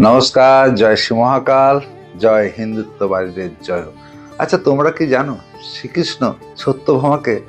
নমস্কার, জয় শ্রী মহাকাল, জয় হিন্দুত্ববাদীদের জয়। আচ্ছা তোমরা কি জানো, শ্রীকৃষ্ণ সত্যভামাকে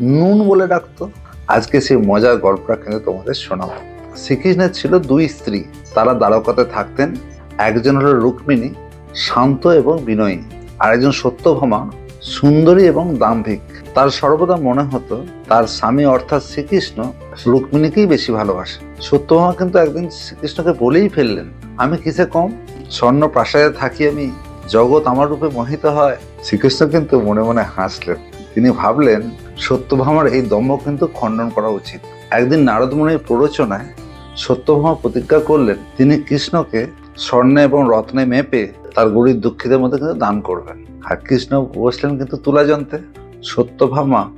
নুন বলে ডাকতো? আজকে সেই মজার গল্পটা কিন্তু তোমাদের শোনাবো। শ্রীকৃষ্ণের ছিল দুই স্ত্রী, তারা দ্বারকাতে থাকতেন। একজন হলো রুক্মিণী, শান্ত এবং বিনয়ী। আরেকজন সত্যভামা, সুন্দরী এবং দাম্ভিক। তার সর্বদা মনে হতো, তার স্বামী অর্থাৎ শ্রীকৃষ্ণ রুক্মিণীকেই বেশি ভালোবাসে। সত্যভামা কিন্তু একদিন শ্রীকৃষ্ণকে বলেই ফেললেন, আমি কিসে কম? স্বর্ণ প্রাসাদে থাকি আমি, জগৎ আমার রূপে মোহিত হয়। শ্রীকৃষ্ণ কিন্তু মনে মনে হাসলেন। তিনি ভাবলেন সত্যভামার এই দম্ভ কিন্তু খণ্ডন করা উচিত। একদিন নারদমুনির প্ররোচনায় সত্যভামা প্রতিজ্ঞা করলেন, তিনি কৃষ্ণকে স্বর্ণে এবং রত্নে মেপে তার গরিব দুঃখীদের মধ্যে কিন্তু দান করবেন। আর কৃষ্ণ বসলেন কিন্তু তুলা যন্ত্রে সত্যভামা,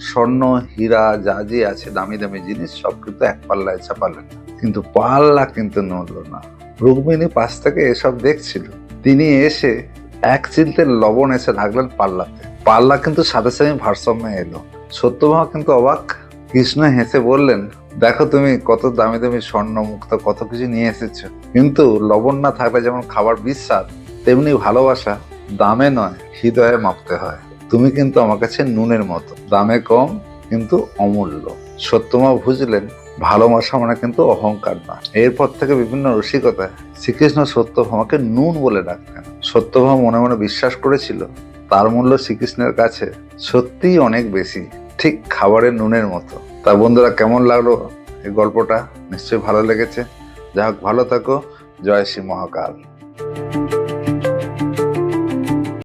স্বর্ণ, হীরা, যা যে আছে দামি দামি জিনিস, সব কিন্তু এক পাল্লায় চাপালেন কিন্তু পাল্লা কিন্তু নড়ল না। রুক্মিণী পাশ থেকে এসব দেখছিল। তিনি এসে এক চিলতে লবণ এসে রাখলেন পাল্লাতে। পাল্লা কিন্তু সাথে সাথে ভারসাম্যে এলো। সত্যভামা কিন্তু অবাক। কৃষ্ণ হেসে বললেন, দেখো তুমি কত দামি দামি স্বর্ণ, মুক্ত কত কিছু নিয়ে এসেছ। কিন্তু লবণ না থাকলে যেমন খাবার বিস্বাদ, তেমনি ভালোবাসা দামে নয়, হৃদয়ে মাপতে হয়। তুমি কিন্তু আমার কাছে নুনের মতো। দামে কম, কিন্তু অমূল্য। সত্যমা বুঝলেন, ভালোবাসা মানে কিন্তু অহংকার না। এরপর থেকে বিভিন্ন রসিকতায় শ্রীকৃষ্ণ সত্যভামাকে নুন বলে ডাকতেন। সত্যভামা মনে মনে বিশ্বাস করেছিল, তার মূল্য শ্রীকৃষ্ণের কাছে সত্যিই অনেক বেশি, ঠিক খাবারের নুনের মতো। তা বন্ধুরা, কেমন লাগল এই গল্পটা? নিশ্চয়ই ভালো লেগেছে। যাই হোক, ভালো থাকো। জয় শ্রী মহাকাল।